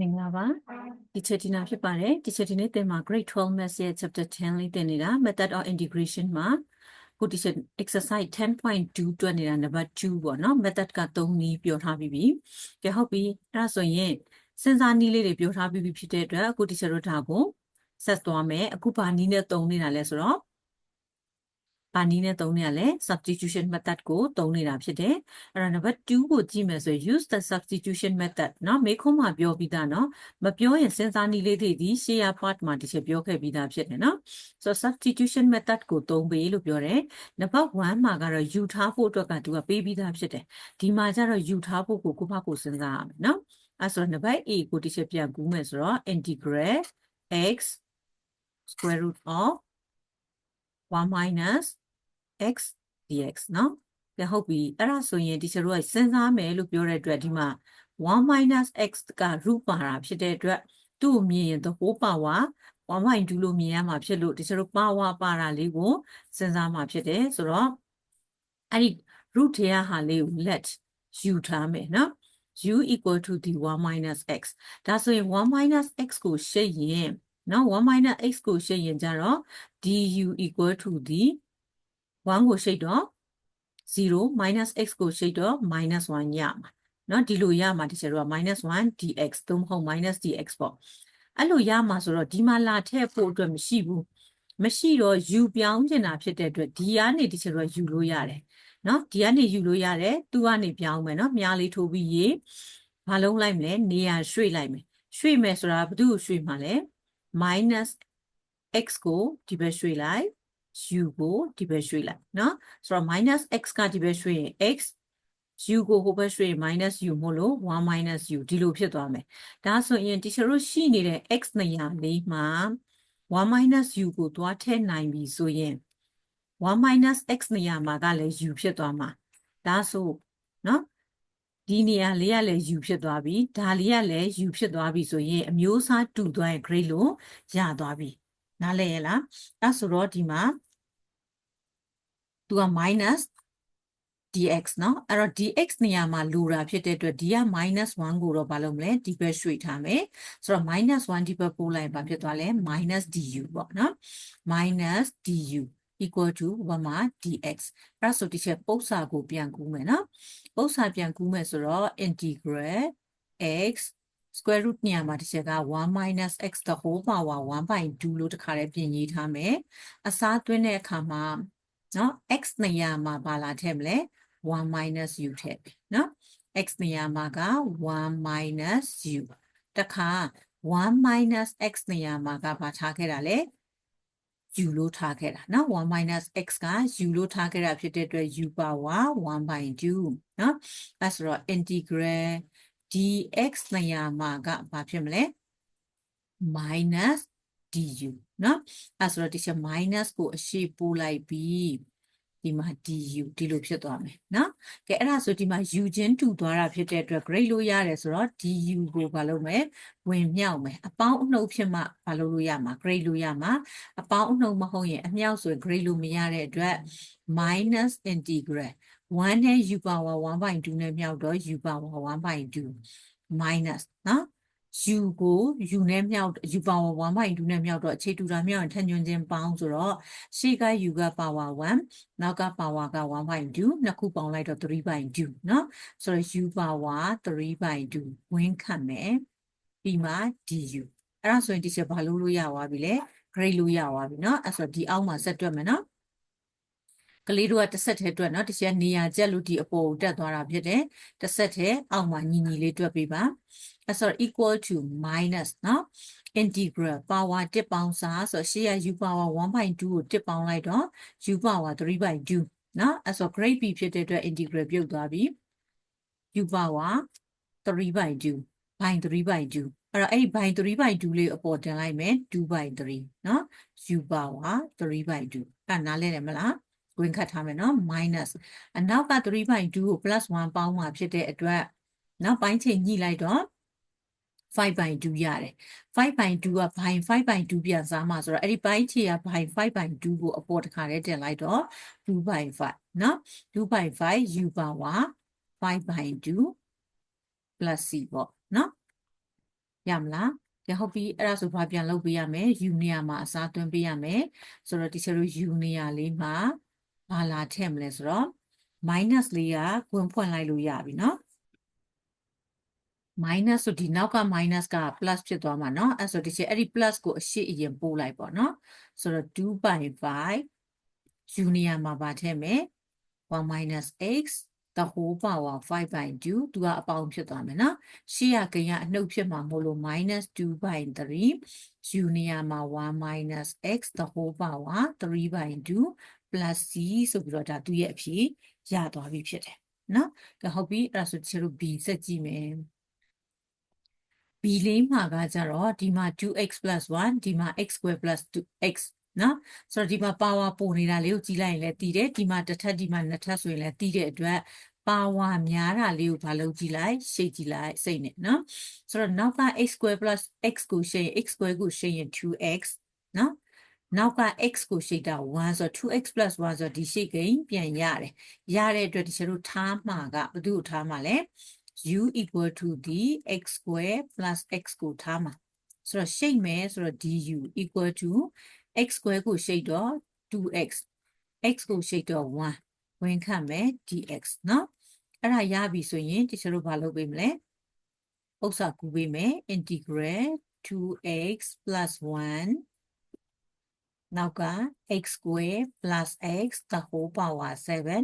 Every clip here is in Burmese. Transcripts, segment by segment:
မင်္ဂလာပါဒီချက်ဒီနာဖြစ်ပါတယ်ဒီချက်ဒီနေ့သင်မှာ grade 12 maths ရဲ့ chapter 10လေးသင်နေတာ method of integration မှာကိုဒီချက် exercise 10.2တွက်နေတာ number 2ပေါ့နော် method က3နည်းပြောထားပြီးပြီကြဟုတ်ပြီအဲ့ဒါဆိုရင်စဉ်းစားနည်းလေးတွေပြောထားပြီးပြီဖြစ်တဲ့အတွက်အခုဒီချက်တို့ဒါကိုဆက်သွားမယ်အခုဘာနည်းနဲ့သုံးနေတာလဲဆိုတော့ ဘာနည်းနဲ့သုံးနေရလဲ substitution method ကိုသုံးနေတာဖြစ်တယ်အဲ့တော့ number 2ကိုကြည့်မယ်ဆိုရင် use the substitution method เนาะမေးခွန်းမှာပြောပြီးသားเนาะမပြောရင်စဉ်းစားနည်းလေးတွေဒီ share part မှာတစ်ချက်ပြောခဲ့ပြီးသားဖြစ်တယ်เนาะဆိုတော့ substitution method ကိုသုံးပေးလို့ပြောတယ် number 1မှာကတော့ယူထားဖို့အတွက်ကသူကပေးပြီးသားဖြစ်တယ်ဒီမှာကျတော့ယူထားဖို့ကိုကိုယ့်ဘက်ကိုစဉ်းစားရမယ်เนาะအဲ့ဆိုတော့ number A ကိုတစ်ချက်ပြန်ကူးမယ်ဆိုတော့ integral x square root of 1 minus x dx နော်ပြဟုတ်ပြီအဲ့ဒါဆိုရင်ဒီချာတို့ကစဉ်းစားမယ်လို့ပြောတဲ့အတွက်ဒီမှာ1 minus x က root ပါတာဖြစ်တဲ့အတွက်သူ့ကိုမြင်ရင် the whole power 1 minus 2လို့မြင်ရမှာဖြစ်လို့ဒီချာတို့ power ပါတာလေးကိုစဉ်းစားမှာဖြစ်တယ်ဆိုတော့အဲ့ဒီ root ထဲကဟာလေးကို let ယူထားမယ်နော် u equal to the 1 minus x ဒါဆိုရင်1 minus x ကိုရှိရင်နော်1 minus x ကိုရှိရင်ကြတော့ du equal to the 1ကိုရှိတ်တော့0 minus x ကိုရှိတ်တော့ minus 1ရမှာเนาะဒီလိုရမှာဒီချက်တော့ minus 1 dx သို့မဟုတ် minus dx ပေါ့အဲ့လိုရမှာဆိုတော့ဒီမှာလာထည့်ဖို့အတွက်မရှိဘူးမရှိတော့ u ပြောင်းချင်တာဖြစ်တဲ့အတွက်ဒီကနေဒီချက်တော့ u လို့ရတယ်เนาะဒီကနေယူလို့ရတယ်သူကနေပြောင်းမယ်เนาะမြားလေးထိုးပြီးရေဘာလုံးလိုက်မလဲနေရာရွှေ့လိုက်မယ်ရွှေ့မယ်ဆိုတာဘာလို့ရွှေ့မှာလဲ minus x ကိုဒီဘက်ရွှေ့လိုက် u ကိုဒီဘက်ရွှေ့လိုက်နော်ဆိုတော့ minus x ကဒီဘက်ရွှေ့ရင် x u ကိုဟိုဘက်ရွှေ့ minus u မို့လို့1 minus u ဒီလိုဖြစ်သွားမယ်ဒါဆိုရင် teacher တို့ရှိနေတဲ့ x နေရာလေးမှာ1 minus u ကိုသွားထည့်နိုင်ပြီဆိုရင်1 minus x နေရာမှာကလည်း u ဖြစ်သွားမှာဒါဆိုနော်ဒီနေရာလေးကလည်း u ဖြစ်သွားပြီဒါလေးကလည်း u ဖြစ်သွားပြီဆိုရင်အမျိုးအစားတူသွားရင် grade လို့ရသွားပြီနားလည်ရလားအဲဆိုတော့ဒီမှာ သူက minus dx เนาะအဲ့တော့ dx နေရာမှာလိုတာဖြစ်တဲ့အတွက်ဒီက minus 1ကိုတော့ဘာလုပ်မလဲဒီဘက်ရွှေ့ထားမယ်ဆိုတော့ minus 1ဒီဘက်ပို့လိုက်ဘာဖြစ်သွားလဲ minus du ပေါ့เนาะ minus du equal to ဘာမှာ dx အဲ့ဒါဆိုဒီချက်ပု္ပ္ပစာကိုပြန်ကူးမယ်เนาะပု္ပ္ပစာပြန်ကူးမယ်ဆိုတော့ integral x square root နေရာမှာတစ်ချက်က1 minus x the whole power 1/2လို့တခါတည်းပြင်ရေးထားမယ်အစားသွင်းတဲ့အခါမှာ เนาะ x နေရာမှာဘာလာထည့်မလဲ1 minus u ထည့်ပြီเนาะ x နေရာမှာက1 minus u တခါ1 minus x နေရာမှာကဘာထားခဲ့တာလဲ u လို့ထားခဲ့တာเนาะ1 minus x က u လို့ထားခဲ့တာဖြစ်တဲ့အတွက် u power 1/2เนาะအဲဆိုတော့ integral dx နေရာမှာကဘာဖြစ်မလဲ minus du เนาะအဲဆိုတော့ဒီချက် minus ကိုအရှိပို့လိုက်ပြီးဒီမှာ du ဒီလိုဖြစ်သွားမယ်เนาะကဲအဲ့ဒါဆိုဒီမှာ u ချင်းတူသွားတာဖြစ်တဲ့အတွက် grade လို့ရတယ်ဆိုတော့ du ကိုဘာလုပ်မလဲဝင်မြောက်မယ်အပေါင်းအနှုတ်ဖြစ်မှဘာလုပ်လို့ရမှာ grade လို့ရမှာအပေါင်းအနှုတ်မဟုတ်ရင်အမြောက်ဆိုရင် grade လို့မရတဲ့အတွက် minus integral 1နဲ့ u power 1/2နဲ့မြောက်တော့ u power 1/2 minus နော် u ကို u နဲ့မြောက် u power 1/2နဲ့မြောက်တော့အခြေတူတာမြောက်ရင်ထညွန်ချင်းပေါင်းဆိုတော့ရှေ့က u က power 1နောက်က power က1/2နှစ်ခုပေါင်းလိုက်တော့3/2နော်ဆိုတော့ u power 3/2ဝင်းခတ်မယ်ပြီးမှ du အဲ့ဒါဆိုရင်ဒီချက်ဘာလို့လို့ရသွားပြီလဲ grade လို့ရသွားပြီနော်အဲ့ဆိုဒီအောက်မှာဆက်တွက်မယ်နော် ကလေးတို့ကတစ်ဆက်ထဲတွက်နော်တစ်ချက်နေရာကျက်လို့ဒီအပေါ်ကိုတက်သွားတာဖြစ်တယ်တစ်ဆက်ထဲအောက်မှာညီညီလေးတွက်ပေးပါအဲဆို equal to minus နော် integral power 1ပေါင်းစားဆိုရှေ့က u power 1/2ကို1ပေါင်းလိုက်တော့ u power 3/2နော်အဲဆို grade b ဖြစ်တဲ့အတွက် integral ပြုတ်သွားပြီ u power 3/2 by 3/2အဲ့တော့အဲ့ဒီ by 3/2လေးအပေါ်တင်လိုက်မယ်2/3နော် u power 3/2အဲ့နားလဲတယ်မလား ဝင်ခတ်ထားမယ်နော် minus အနောက်က3/2ကို plus 1ပေါင်းမှာဖြစ်တဲ့အတွက်နောက်ပိုင်းချိန်ညှိလိုက်တော့5/2ရတယ်5/2က by 5/2ပြန်စားမှာဆိုတော့အဲ့ဒီပိုင်းခြေက by 5/2ကိုအပေါ်တစ်ခါတည်းတင်လိုက်တော့2/5နော်2/5 u power 5/2 plus c ပေါ့နော်ရမလားကဲဟုတ်ပြီအဲ့ဒါဆိုဘာပြန်လုပ်ပေးရမလဲ u နေရာမှာအစားသွင်းပေးရမယ်ဆိုတော့ teacher တို့ u နေရာလေးမှာ ဘာလာထည့်မလဲဆိုတော့ minus လေးကဝင်ဖွင့်လိုက်လို့ရပြီเนาะ minus ဆိုဒီနောက်က minus က plus ဖြစ်သွားမှာเนาะအဲ့ဆိုဒီချက်အဲ့ဒီ plus ကိုအရှိအရင်ပို့လိုက်ပေါ့เนาะဆိုတော့2 by 5 u နေရာမှာပါထည့်မယ်1 minus x the whole power 5 by 2သူကအပေါင်းဖြစ်သွားမယ်နော်ရှေ့ရကရအနှုတ်ဖြစ်မှာမို့လို့ minus 2 by 3 u နေရာမှာ1 minus x the whole power 3 by 2 plus c ဆိုပြီးတော့ဒါသူရဲ့အဖြေရသွားပြီဖြစ်တယ်နော်ကဲဟုတ်ပြီအဲ့ဒါဆိုကျတို့ b စက်ကြည့်မယ် b လေးမှာကကြတော့ဒီမှာ 2x 1ဒီမှာ x square 2x နော်ဆိုတော့ဒီမှာ power ပိုနေတာလေးကိုကြည့်လိုက်ရင်လည်းတည်တယ်ဒီမှာတစ်ထပ်ဒီမှာနှစ်ထပ်ဆိုရင်လည်းတည်တဲ့အတွက် power များတာလေးကိုဘာလုပ်ကြည့်လိုက်ရှေ့ကြည့်လိုက်စိတ်နဲ့နော်ဆိုတော့နောက်က x square plus x ကိုရှေ့ရင် x square ကိုရှေ့ရင် 2x နော် နောက်က x ကိုရှိတာ1ဆိုတော့ 2x 1ဆိုတော့ဒီရှိကိန်းပြန်ရတယ်ရတဲ့အတွက်ဒီကျတို့ထားမှာကဘယ်သူ့ကိုထားမှာလဲ u equal to the x square plus x ကိုထားမှာဆိုတော့ရှိတ်မယ်ဆိုတော့ du equal to x square ကိုရှိတ်တော့ 2x x ကိုရှိတ်တော့1ဝင်ခတ်မယ် dx เนาะအဲ့ဒါရပြီဆိုရင်တချို့တို့ဘာလုပ်ပေးမလဲဥစ္စာကူပေးမယ် integral 2x 1 နောက်က x square plus x the whole power 7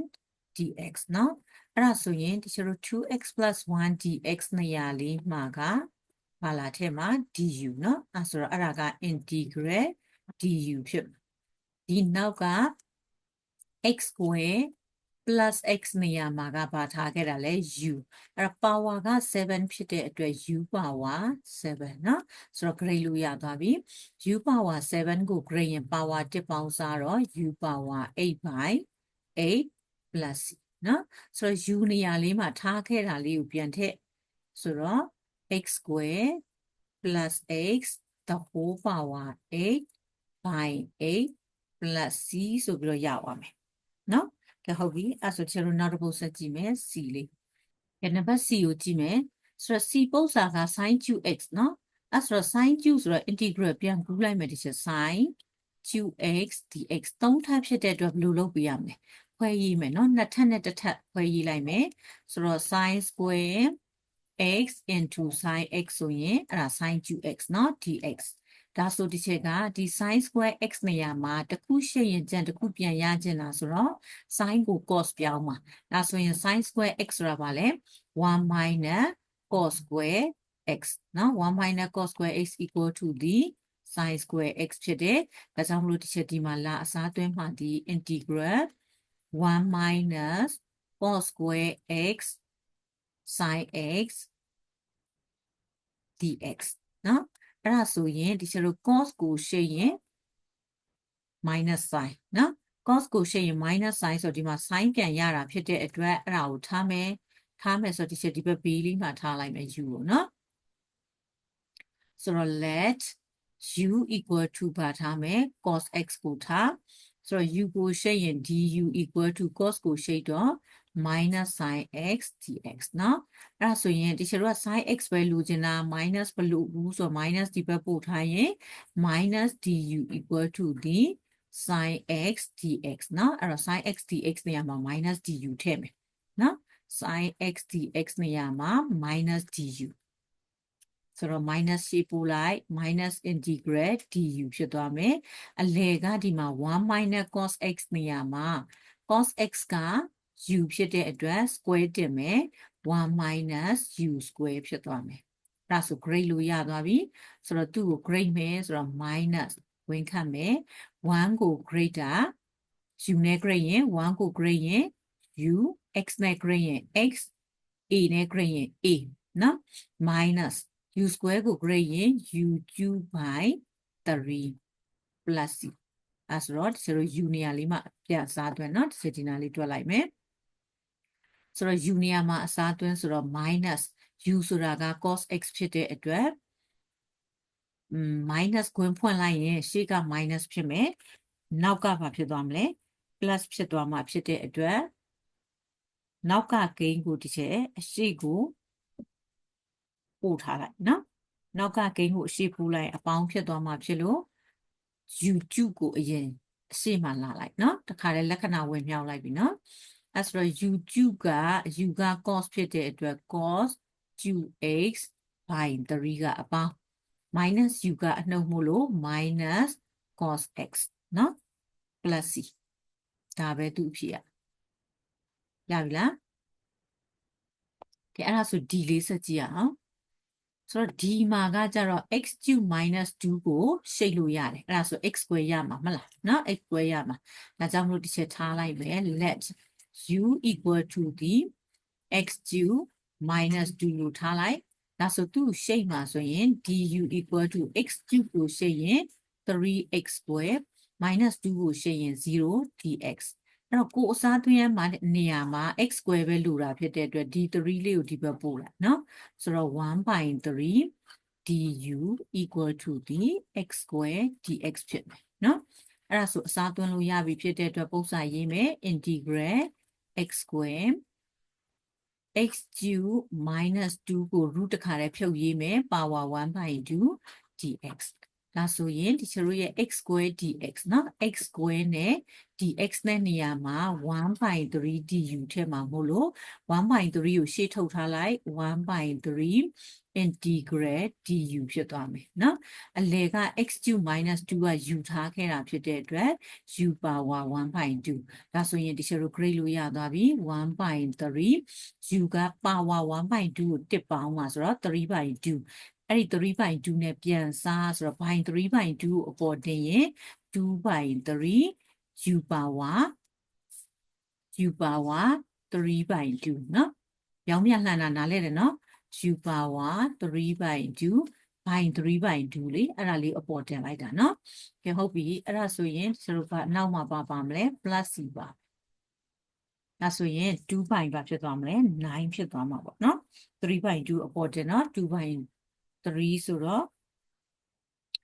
dx เนาะအဲ့ဒါဆိုရင်တချို့တို့ 2x 1 dx နေရာလေးမှာကဘာလာထဲမှာ du เนาะအဲ့ဆိုတော့အဲ့ဒါက integral du ဖြစ်ဒီနောက်က x square plus x နေရာမှာကဘာထားခဲ့တာလဲ u အဲ့တော့ power က7ဖြစ်တဲ့အတွက် u power 7เนาะဆိုတော့ grade လို့ရသွားပြီ u power 7ကို grade ရင် power 1ပေါင်းစားတော့ u power 8 by 8 plus c เนาะဆိုတော့ u နေရာလေးမှာထားခဲ့တာလေးကိုပြန်ထည့်ဆိုတော့ x square plus x the whole power 8 by 8 plus c ဆိုပြီးတော့ရပါမယ်เนาะ ကဲဟုတ်ပြီအဲ့ဆိုကျွန်တော်နောက်တစ်ပုဒ်ဆက်ကြည့်မယ် C လေးကဲနံပါတ် C ကိုကြည့်မယ်ဆိုတော့ C ပုံစံက sin qx နော်အဲ့ဆိုတော့ sin q ဆိုတော့ integral ပြန်ကူးလိုက်မယ်ဒီချက် sin qx dx သုံးထပ်ဖြစ်တဲ့အတွက်ဘယ်လိုလုပ်ပြရမလဲခွဲရေးမယ်နော်နှစ်ထပ်နဲ့တစ်ထပ်ခွဲရေးလိုက်မယ်ဆိုတော့ sin square x into sin x ဆိုရင်အဲ့ဒါ sin qx နော် dx ဒါဆိုဒီချက်ကဒီ sin square x နေရာမှာတစ်ခုရှိရင်ကြံတစ်ခုပြန်ရခြင်းလားဆိုတော့ sin ကို cos ပြောင်းမှာဒါဆိုရင် sin square x ဆိုတာပါလဲ1 minus cos square x နော်1 minus cos square x equal to the sin square x ဖြစ်တယ်ဒါကြောင့်မလို့ဒီချက်ဒီမှာလာအစားသွင်းမှဒီ integral 1 minus cos square x sin x dx နော် အဲ့ဒါဆိုရင်ဒီချက်တို့ cos ကိုရှင်းရင် minus sin နော် cos ကိုရှင်းရင် minus sin ဆိုဒီမှာ sin ပြန်ရတာဖြစ်တဲ့အတွက်အဲ့ဒါကိုထားမယ်ထားမယ်ဆိုဒီချက်ဒီဘက် b လေးမှာထားလိုက်မယ် u ကိုနော်ဆိုတော့ let u equal to ပါထားမယ် cos x ကိုထားဆိုတော့ u ကိုရှင်းရင် du equal to cos ကိုရှင်းတော့ minus sin x dx เนาะအဲ့ဒါဆိုရင်ဒီချက်တို့က sin x ပဲလိုချင်တာ minus ဘလို့ဘူးဆိုတော့ minus ဒီဘက်ပို့ထားရင် minus du equal to ဒီ sin x dx เนาะအဲ့တော့ sin x dx နေရာမှာ minus du ထည့်မယ်เนาะ sin x dx နေရာမှာ minus du ဆိုတော့ minus ရှိပို့လိုက် minus integral du ဖြစ်သွားမယ်အလယ်ကဒီမှာ1 minus cos x နေရာမှာ cos x က u ဖြစ်တဲ့အတွက် square တင်မယ်1 minus u square ဖြစ်သွားမယ်အဲ့ဒါဆို grade လို့ရသွားပြီဆိုတော့သူ့ကို grade မယ်ဆိုတော့ minus ဝင်ခတ်မယ်1ကို greater u နဲ့ grade ရင်1ကို grade ရင် u x နဲ့ grade ရင် x a နဲ့ grade ရင် a နော် minus u square ကို grade ရင် u cube by 3 plus c အဲဆိုတော့ဒီလို u နေရာလေးမှာပြန်စားသွင်းเนาะဒီဒီနာလေးတွက်လိုက်မယ် ဆိုတော့ u နေရာမှာအစားသွင်းဆိုတော့ minus u ဆိုတာက cos x ဖြစ်တဲ့အတွက် minus ကွင်းဖွင့်လိုက်ရင်ရှေ့က minus ဖြစ်မယ်နောက်ကဘာဖြစ်သွားမလဲ plus ဖြစ်သွားမှာဖြစ်တဲ့အတွက်နောက်ကဂိမ်းကိုဒီချက်အရှိကိုပို့ထားလိုက်နော်နောက်ကဂိမ်းကိုအရှိပို့လိုက်အပေါင်းဖြစ်သွားမှာဖြစ်လို့ YouTube ကိုအရင်အရှိမှလာလိုက်နော်တခါလေလက္ခဏာဝင်မြောက်လိုက်ပြီနော် အဲ့ဆိုတော့ U2 က U က cos ဖြစ်တဲ့အတွက် cos 2x by 3ကအပေါင်း minus u ကအနှုတ်မို့လို့ minus cos x เนาะ plus c ဒါပဲသူအဖြစ်ရရပြီလားကဲအဲ့ဒါဆို d လေးဆက်ကြည့်ရအောင်ဆိုတော့ d မှာကကြတော့ x cube minus 2ကိုရှိတ်လို့ရတယ်အဲ့ဒါဆို x square ရမှာမလားเนาะ x square ရမှာဒါကြောင့်မလို့တစ်ချက်ထားလိုက်မယ် let u equal to ဒီ xq minus 2လို့ထားလိုက်ဒါဆိုသူ့ရှိတ်မှာဆိုရင် du equal to xq ကိုရှိတ်ရင် 3x ပွဲ minus 2ကိုရှိတ်ရင် 0 dx အဲ့တော့ကိုအစားသွင်းရမှာနေရာမှာ x square ပဲလိုတာဖြစ်တဲ့အတွက် d3 လေးကိုဒီဘက်ပို့လိုက်နော်ဆိုတော့1/3 du equal to ဒီ x square dx ဖြစ်မယ်နော်အဲ့ဒါဆိုအစားသွင်းလို့ရပြီဖြစ်တဲ့အတွက်ပုံစံရေးမယ် integral x square x cube minus 2ကို root တခါတည်းဖြုတ်ရေးမယ် power 1/2 dx ဒါဆိုရင်ဒီချတို့ရဲ့ x square dx เนาะ x square နဲ့ dx နဲ့နေရာမှာ1/3 du ထည့်မှာမို့လို့1/3ကိုရှေ့ထုတ်ထားလိုက်1/3 integral du ဖြစ်သွားမယ်เนาะအလယ်က x cube minus 2က u ထားခဲ့တာဖြစ်တဲ့အတွက် u power 1/2ဒါဆိုရင်ဒီချတို့ grade လို့ရသွားပြီ1/3 u က power 1/2ကိုတစ်ပေါင်းမှာဆိုတော့3/2 အဲ့ဒီ3/2နဲ့ပြန်စားဆိုတော့ by 3/2ကိုအပေါ်တင်ရင်2/3 u power u power 3/2เนาะရောင်းမြလှန်တာနားလဲတယ်เนาะ u power 3/2 by 3/2လေအဲ့ဒါလေးအပေါ်တင်လိုက်တာเนาะကဲဟုတ်ပြီအဲ့ဒါဆိုရင်ကျတို့ကနောက်မှာပါပါမလဲ plus c ပါဒါဆိုရင်2 by ဘာဖြစ်သွားမလဲ9ဖြစ်သွားမှာပေါ့เนาะ3/2အပေါ်တင်เนาะ2 by 3ဆိုတော့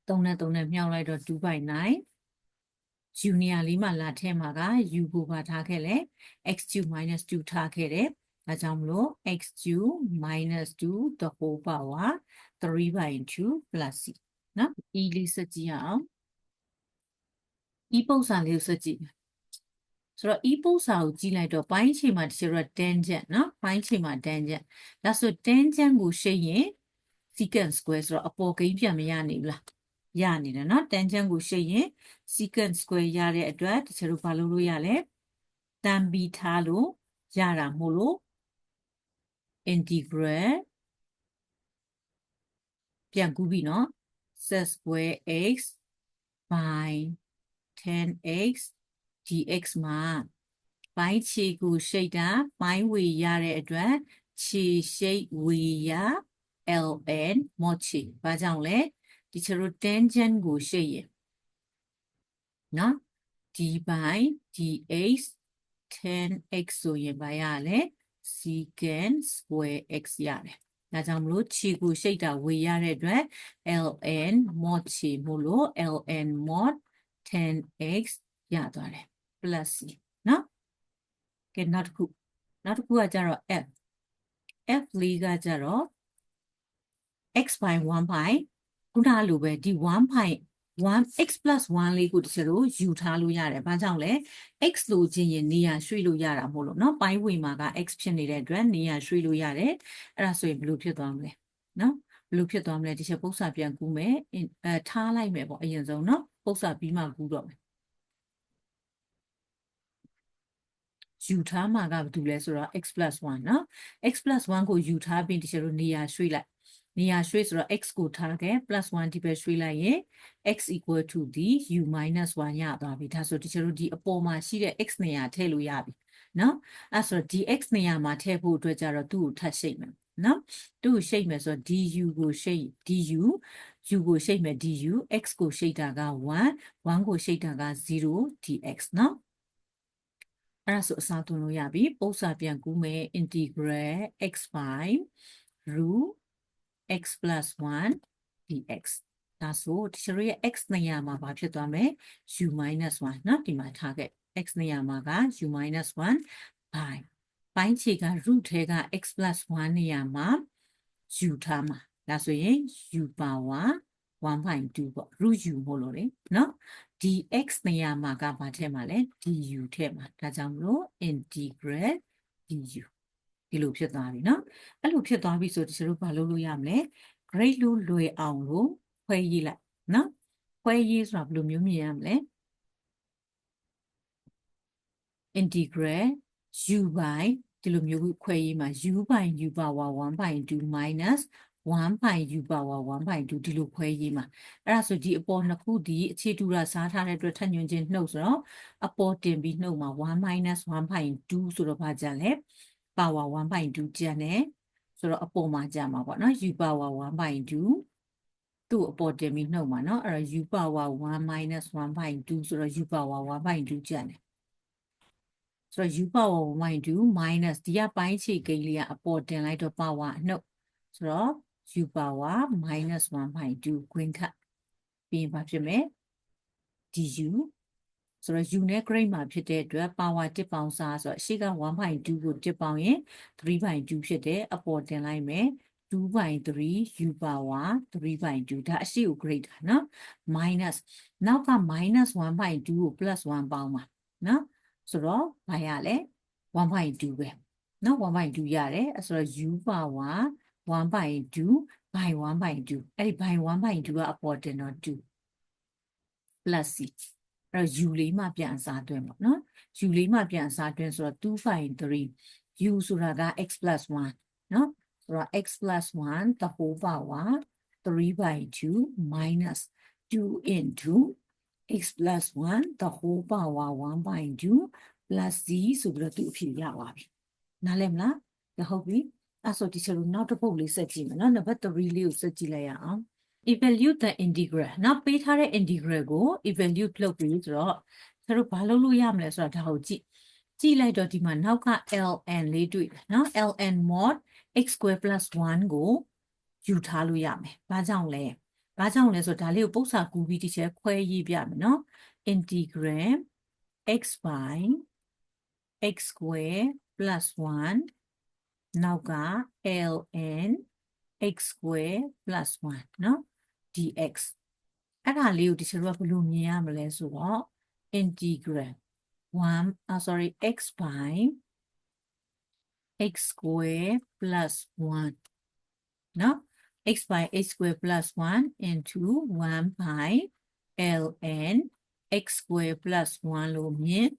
3နဲ့3နဲ့မြောက်လိုက်တော့2 by 9 junior လေးမှာလာထဲမှာက u ကိုပါထားခဲ့လဲ x cube minus 2ထားခဲ့တယ်ဒါကြောင့်မလို့ x cube minus 2 the whole power 3 by 2 plus c နော် e လေးစကြည့်အောင် e ပုံစံလေးကိုစကြည့်ဆိုတော့ e ပုံစံကိုကြည့်လိုက်တော့ပိုင်းချိန်မှာတချို့တော့ tangent နော်ပိုင်းချိန်မှာ tangent ဒါဆို tangent ကိုရှင်းရင် secant square ဆိုတော့အပေါ်ကိန်းပြန်မရနိုင်ဘူးလားရနေတယ်နော် tangent ကိုရှင်းရင် secant square ရတဲ့အတွက်တချို့တို့ဘာလုပ်လို့ရလဲတန်ပြီးထားလို့ရတာမို့လို့ integral ပြန်ကူးပြီနော် set square x by 10x dx မှာပိုင်းခြေကိုရှိတ်တာပိုင်းဝေရတဲ့အတွက်ခြေရှိတ်ဝေရ ln မော့ချီဘာကြောင့်လဲဒီချတို့ tangent ကိုရှိတ်ရင်နော် d by dx 10x ဆိုရင်ဘာရလဲ secant square x ရတယ်ဒါကြောင့်မလို့ခြေကိုရှိတ်တာဝေရတဲ့အတွက် ln mod ခြေမို့လို့ ln mod 10x ရသွားတယ် plus c နော်ကဲနောက်တစ်ခုနောက်တစ်ခုကကြတော့ f f လေးကကြတော့ x by 1 by ခုနလိုပဲဒီ1 by 1 x plus 1လေးကိုတချို့တို့ယူထားလို့ရတယ်။ဘာကြောင့်လဲ x လိုချင်ရင်နေရာရွှေ့လို့ရတာမို့လို့เนาะပိုင်းဝင်မှာက x ဖြစ်နေတဲ့အတွက်နေရာရွှေ့လို့ရတယ်။အဲ့ဒါဆိုရင်ဘယ်လိုဖြစ်သွားမလဲ။เนาะဘယ်လိုဖြစ်သွားမလဲတချို့ပု္ပ္ပာပြန်ကူးမယ်အဲထားလိုက်မယ်ပေါ့အရင်ဆုံးเนาะပု္ပ္ပာပြီးမှကူးတော့မယ်ယူထားမှာကဘာတူလဲဆိုတော့ x 1เนาะ x 1ကိုယူထားပြီးတချို့တို့နေရာရွှေ့လိုက် နေရာရွှေ့ဆိုတော့ x ကိုထားခဲ့ plus 1ဒီဘက်ရွှေ့လိုက်ရင် x equal to ဒီ u minus 1ရသွားပြီဒါဆိုတကယ်လို့ဒီအပေါ်မှာရှိတဲ့ x နေရာထည့်လို့ရပြီနော်အဲ့ဆိုတော့ဒီ x နေရာမှာထည့်ဖို့အတွက်ကြတော့သူ့ကိုထပ်ရှိတ်မယ်နော်သူ့ကိုရှိတ်မယ်ဆိုတော့ du ကိုရှိတ် du u ကိုရှိတ်မယ် du x ကိုရှိတ်တာက1 1ကိုရှိတ်တာက0 dx နော်အဲ့ဒါဆိုအစားသွင်းလို့ရပြီပုံစံပြန်ကူးမယ် integral x5 root x plus 1 dx ဒါဆိုတချို့ရဲ့ x နေရာမှာဘာဖြစ်သွားမလဲ u minus 1เนาะဒီမှာထားခဲ့ x နေရာမှာက u minus 1 by ပိုင်းခြေက root ထဲက x plus 1နေရာမှာ u ထားမှာ ဒါဆိုရင် u power 1.2ပေါ့ root u မို့လို့လေနော် dx နေရာမှာကဘာထည့်မှာလဲ du ထည့်မှာဒါကြောင့်မလို့ integral du ဒီလိုဖြစ်သွားပြီနော်အဲ့လိုဖြစ်သွားပြီဆိုတချို့တို့ဘာလုပ်လို့ရမလဲ grade လို့လွယ်အောင်လို့ခွဲရေးလိုက်နော်ခွဲရေးဆိုတာဘယ်လိုမျိုးမြင်ရမလဲ integral u by ဒီလိုမျိုးခွဲရေးမှာ u by u power 1/2 minus 1 by u power 1/2ဒီလိုခွဲရေးမှာအဲ့ဒါဆိုဒီအပေါ်နှစ်ခုဒီအခြေတူတာစားထားတဲ့အတွက်ထပ်ညွှန်ခြင်းနှုတ်ဆိုတော့အပေါ်တင်ပြီးနှုတ်မှာ1 minus 1/2ဆိုတော့ဘာကြလဲ power 1 by 2ကျန်တယ်ဆိုတော့အပေါ်မှာကျန်မှာပေါ့နော် u power 1 by 2သူ့အပေါ်တင်ပြီးနှုတ်မှာနော်အဲ့တော့ u power 1 minus 1 by 2ဆိုတော့ u power 1 by 2ကျန်တယ်ဆိုတော့ u power 1 by 2 minus ဒီကပိုင်းခြေကိန်းလေးကအပေါ်တင်လိုက်တော့ power အနှုတ်ဆိုတော့ u power minus 1 by 2ခွင်းခတ်ပြီးရင်ဘာဖြစ်မလဲ du ဆိုတော့ u နဲ့ grade မှာဖြစ်တဲ့အတွက် power 1ပေါင်းစားဆိုတော့အရှိက1/2ကို1ပေါင်းရင်3/2ဖြစ်တယ်အပေါ်တင်လိုက်မယ်2/3 u power 3/2ဒါအရှိကို grade တာနော် minus နောက်က minus 1/2ကို plus 1ပေါင်းပါနော်ဆိုတော့ဘာရလဲ1/2ပဲနော်1/2ရတယ်အဲဆိုတော့ u power 1/2 by 1/2အဲ့ဒီ by 1/2ကအပေါ်တင်တော့2 plus c အဲ့တော့ u လေးမှပြန်အစားတွင်းပေါ့နော် u လေးမှပြန်အစားတွင်းဆိုတော့2/3 u ဆိုတာက x plus 1နော်ဆိုတော့ x plus 1 the whole power 3/2 minus 2 into x plus 1 the whole power 1/2 plus z ဆိုပြီးတော့သူ့အဖြစ်ရပါပြီနားလည်မလားဒါဟုတ်ပြီအဲ့ဆိုဒီချက်လို့နောက်တစ်ပုတ်လေးဆက်ကြည့်မယ်နော်နံပါတ်3လေးကိုဆက်ကြည့်လိုက်ရအောင် evaluate the integral နောက်ပေးထားတဲ့ integral ကို evaluate လုပ်ပြီးဆိုတော့ကျတို့ဘာလုပ်လို့ရမလဲဆိုတော့ဒါကိုကြည့်ကြည့်လိုက်တော့ဒီမှာနောက်က ln လေးတွေ့တယ်နော် ln mod x square plus 1ကိုယူထားလို့ရမယ်ဘာကြောင့်လဲဘာကြောင့်လဲဆိုတော့ဒါလေးကိုပု္ပ္ပာကူပြီးဒီချက်ခွဲရေးပြမယ်နော် integral x by x square plus 1နောက်က ln x square plus 1เนาะ dx အဲ့ဒါလေးကိုဒီချက်တော့ဘယ်လိုမြင်ရမလဲဆိုတော့ integral 1 ah sorry x by x square plus 1เนาะ x by x square plus 1 into 1 by ln x square plus 1လို့မြင်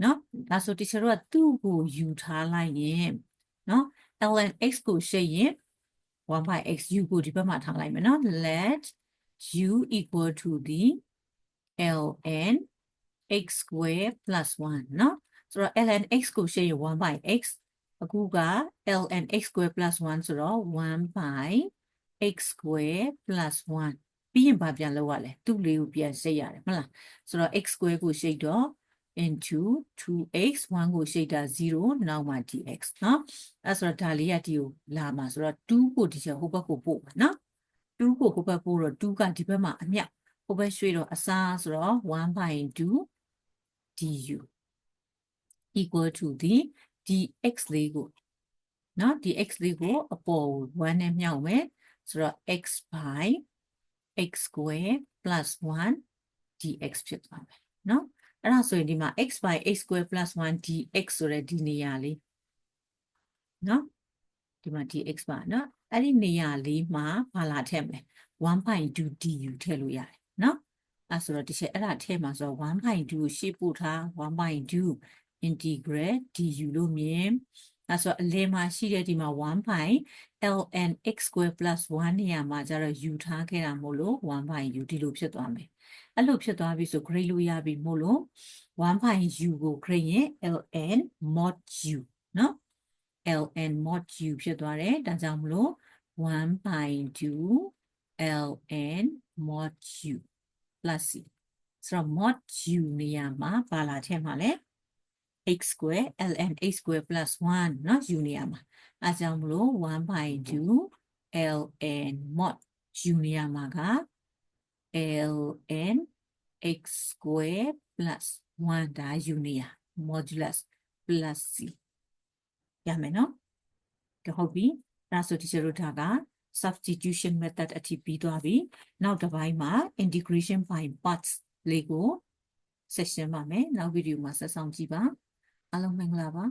เนาะဒါဆိုဒီချက်တော့သူ့ကိုယူထားလိုက်ရင်เนาะ ln x ကိုရှင်းရင် 1 by x u ကိုဒီဘက်မှာထားလိုက်မယ်နော် let u equal to the ln x square plus 1နော်ဆိုတော့ ln x ကိုရှင်းရင်1 by x အခုက ln x square plus 1ဆိုတော့1 by x square plus 1ပြီးရင်ဘာပြန်လုပ်ရလဲသူ့လေးကိုပြန်ရှိရတယ်မဟုတ်လားဆိုတော့ x square ကိုရှိတော့ into 2x 1ကိုရှိတာ0နောက်မှ dx နော်အဲ့ဆိုတော့ဒါလေးကဒီကိုလာမှာဆိုတော့2ကိုဒီချက်ဟိုဘက်ကိုပို့မှာနော်2ကိုဟိုဘက်ပို့တော့2ကဒီဘက်မှာအမြတ်ဟိုဘက်ရွှေ့တော့အစားဆိုတော့1 by 2 du equal to the dx လေးကိုနော် dx လေးကိုအပေါ်1နဲ့မြောက်မယ်ဆိုတော့ x by x square plus 1 dx ဖြစ်သွားမယ်နော် အဲ့ဒါဆိုရင်ဒီမှာ x by x square plus 1 dx ဆိုတဲ့ဒီနေရာလေးနော်ဒီမှာ dx ပါနော်အဲ့ဒီနေရာလေးမှာဘာလာထည့်မလဲ1.2 du ထည့်လို့ရတယ်နော်အဲ့ဆိုတော့ဒီချက်အဲ့ဒါထည့်မှာဆိုတော့1.2ကိုရှေ့ပို့ထား1.2 integral du လို့မြင်အဲ့ဆိုအလယ်မှာရှိတဲ့ဒီမှာ1 by ln x square plus 1နေရာမှာကျတော့ u ထားခဲ့တာမို့လို့1 by u ဒီလိုဖြစ်သွားမယ် အဲ့လိုဖြစ်သွားပြီဆို grade လို့ရပြီမို့လို့1 by u ကို grade ရင် ln mod u เนาะ ln mod u ဖြစ်သွားတယ်ဒါကြောင့်မလို့1 by 2 ln mod u plus c ဆိုတော့ mod u နေရာမှာပါလာထည့်မှာလဲ x square ln x square plus 1เนาะ u နေရာမှာအဲကြောင့်မလို့1 by 2 ln mod u နေရာမှာက ln x square plus 1ဒါ u နေရာ modulus plus c ရမယ်နော်ဒါဟုတ်ပြီအဲဒါဆိုဒီကျတို့ဒါက substitution method အထိပြီးသွားပြီနောက်တစ်ပိုင်းမှာ integration by parts လေးကိုဆက်ရှင်းပါမယ်နောက်ဗီဒီယိုမှာဆက်ဆောင်ကြည့်ပါအားလုံးမင်္ဂလာပါ